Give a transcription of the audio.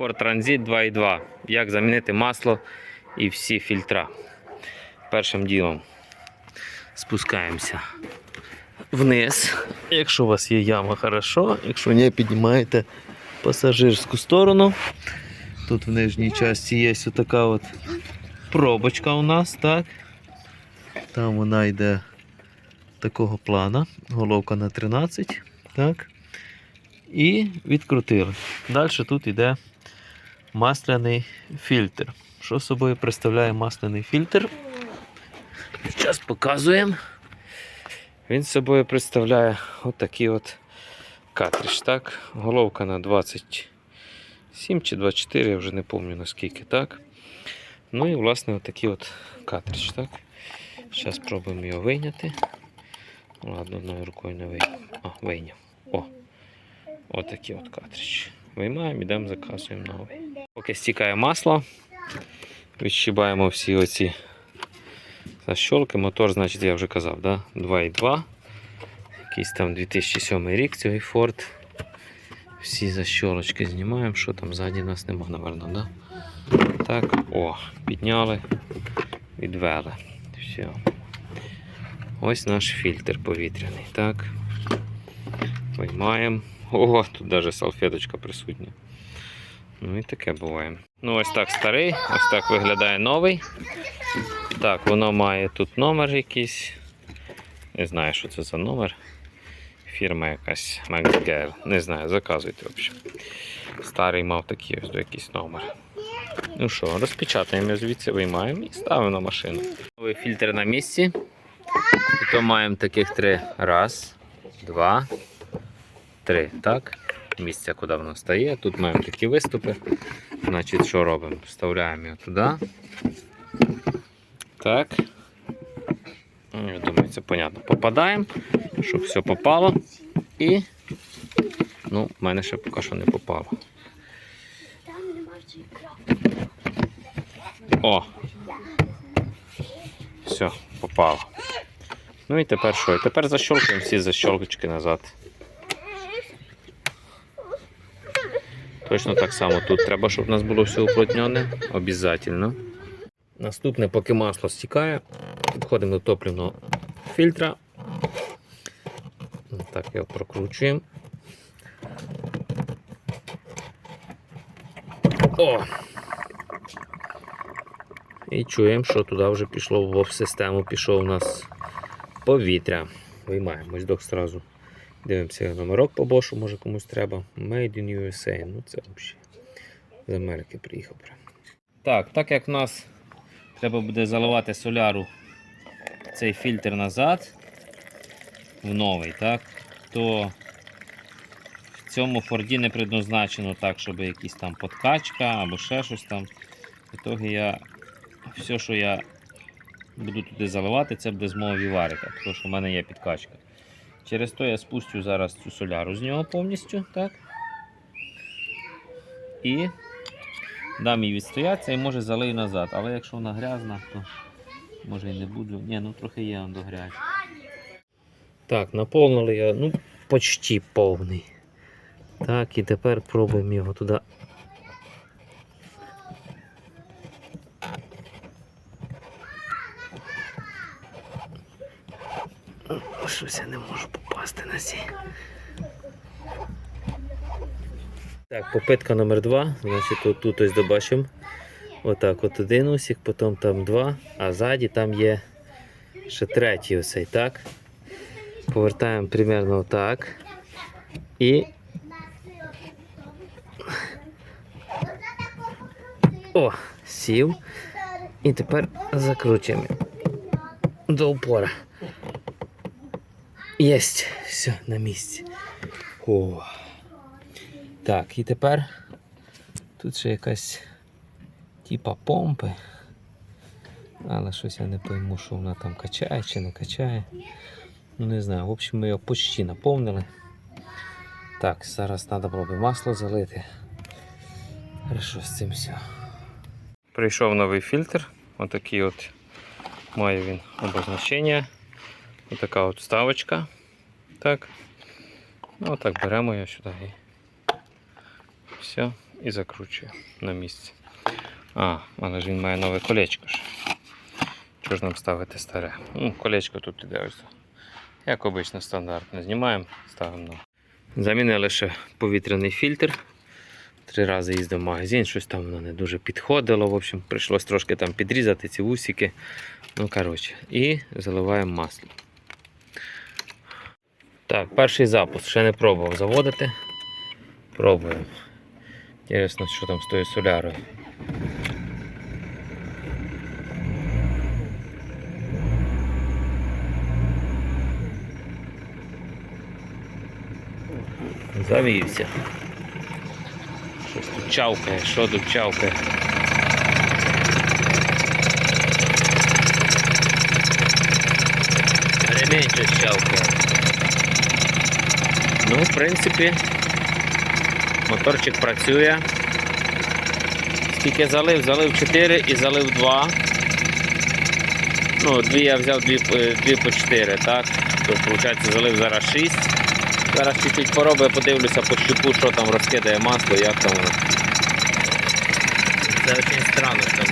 Ford Transit 2.2. Як замінити масло і всі фільтра. Першим ділом спускаємося вниз. Якщо у вас є яма, хорошо. Якщо ні, піднімаєте пасажирську сторону. Тут в нижній часті є така от пробочка у нас, так? Там вона йде такого плана. Головка на 13. Так. І відкрутили. Далі тут йде масляний фільтр. Що собою представляє масляний фільтр? Зараз показуємо. Він собою представляє отакий от картридж, так? Головка на 27 чи 24, я вже не пам'ятаю наскільки, так? Ну і власне отакий от картридж, так? Зараз спробуємо його вийняти. Ладно, одною рукою не вийняв. О, вийняв. О! Отакий от картридж. Виймаємо, йдемо, заказуємо новий. Поки стікає масло, відщибаємо всі оці защолки. Мотор, значить, я вже казав, да? 2.2. Якийсь там 2007 рік цей Ford. Всі защолочки знімаємо. Що там ззаді нас нема, напевно, да? Так, о, підняли, відвели. Все. Ось наш фільтр повітряний. Так. Виймаємо. О, тут навіть салфеточка присутня. Ну і таке буває. Ну, ось так старий, ось так виглядає новий. Так, воно має тут номер якийсь. Не знаю, що це за номер. Фірма якась McGill. Не знаю, заказуйте взагалі. Старий мав такий ось якийсь номер. Ну що, розпечатаємо звідси, виймаємо і ставимо на машину. Новий фільтр на місці. І то маємо таких три. Раз, два, три. Так. Місця, куди воно стає. Тут маємо такі виступи. Значить, що робимо? Вставляємо його туди. Так. Ну, Я думаю, це понятно. Попадаємо, щоб все попало. І. Ну, в мене ще поки що не попало. О! Все, попало. Ну і тепер що? І тепер защолкуємо всі защолкочки назад. Точно так само тут треба, щоб у нас було все уплотнене. Обязательно. Наступне, поки масло стікає, підходимо до топливного фільтра. Так, його прокручуємо. О! І чуємо, що туди вже пішло в систему, пішов у нас повітря. Виймаємо ось док зразу. Дивимося номерок по бошу, може комусь треба. Made in USA. Ну це взагалі з Америки приїхав. Так, так як в нас треба буде заливати соляру цей фільтр назад в новий, так, то в цьому форді не предназначено так, щоб якісь там подкачка або ще щось там. В ітогі я все, що я буду туди заливати, це буде з мого віварика, тому що в мене є підкачка. Через то я спустю зараз цю соляру з нього повністю, так? І дам їй відстоятися і може залию назад. Але якщо вона грязна, то може і не буду. Ні, ну трохи є до грязі. Так, наповнили я, ну, почти повний. Так, і тепер пробуємо його туди. Щось я не можу попасти на сі. Так, попитка номер два. Значить, тут, тут ось добачимо. Отак, от один усік, потім там два, а ззаді там є ще третій осей, так? Повертаємо примерно отак. І. О, сів. І тепер закручуємо до упора. Єсть, все, на місці. О. Так, і тепер тут ще якась типа помпи. Але щось я не пойму, що вона там качає чи не качає. Ну не знаю. В общем, ми його почти наповнили. Так, зараз треба було би масло залити. Хорошо, з цим все. Прийшов новий фільтр. Отакий от має він обозначення. Отака от вставочка. Так. Ну, отак беремо його сюди все. і закручує на місці. А, але ж він має нове колечко. ж. Чого ж нам ставити старе? Ну, колечко тут іде ось. Як обично стандартно. Знімаємо, ставимо нове. Замінили ще повітряний фільтр. Три рази їздив в магазин, щось там воно не дуже підходило. В общем, прийшлось трошки там підрізати ці вусики. Ну, коротше, і заливаємо масло. Так, перший запуск. Ще не пробував заводити. Пробуємо. Інтересно, що там з тою солярою. Завівся. Щось тут чавкає, що тут чавкає. Ремень щось чавкає. Ну, в принципі, моторчик працює. Скільки залив? Залив 4 і залив 2. Ну, дві я взяв дві, е, дві по 4, так? Тобто, виходить, залив зараз 6. Зараз чуть-чуть поробив, подивлюся по щупу, що там розкидає масло, як там воно. Це дуже странно, що там.